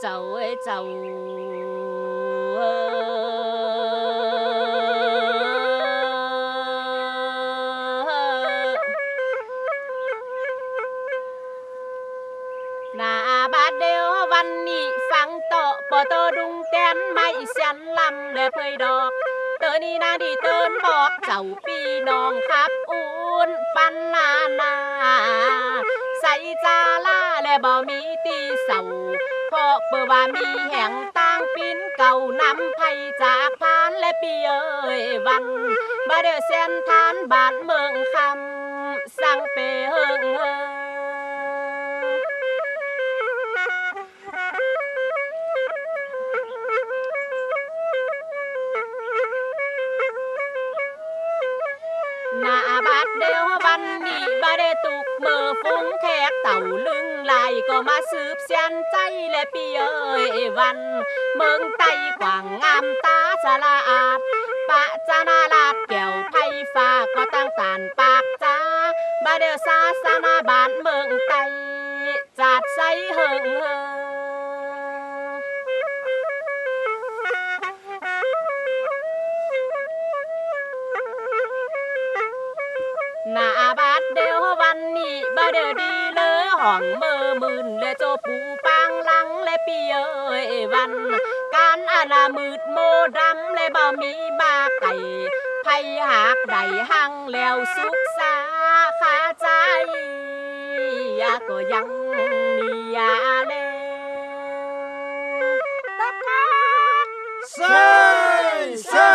เจ้าเอ้ยเจ้าหน้าบาดเดียววัน นี้ฟังต่อนี่นาดีเติ้นบอกเจ้าพี่น้องครับอุ่นปันนานาใส่จาลาและบ่มีตีเสาเพราะเปิดว่ามีแห่งต่างปินเก่านำไผจากพานและปีเอ้ยวันบ่เดือเส้นทานบ้านเมืองคำสั่งเปเหน้าบัดเดียววันนี้บ่ได้ตุกเมื่อฟุ้งแขกเต่าลึงไหลก็มาสืบเสียนใจและปีเอ้ยวัน เมืองไต้กว่างงามตาสลาอาดปะจานาลาดแก้วไผ่ฟ้าก็ตั้งตานปากจ้าบ่เดียวศาสนาบานเมืองไต้จัดใสเฮิงเฮิง หน้าบาดเดียววันนี้บ่เดือดีเลยห้องเมื่อมื่นและโจปูปางหลังและปีเอวัน การอาณามืดโมดำและบ่มีบาไก่ไผหากใดหังแล้วสุขสาขาใจยาก็ยังมียาแล้วใช่ใช่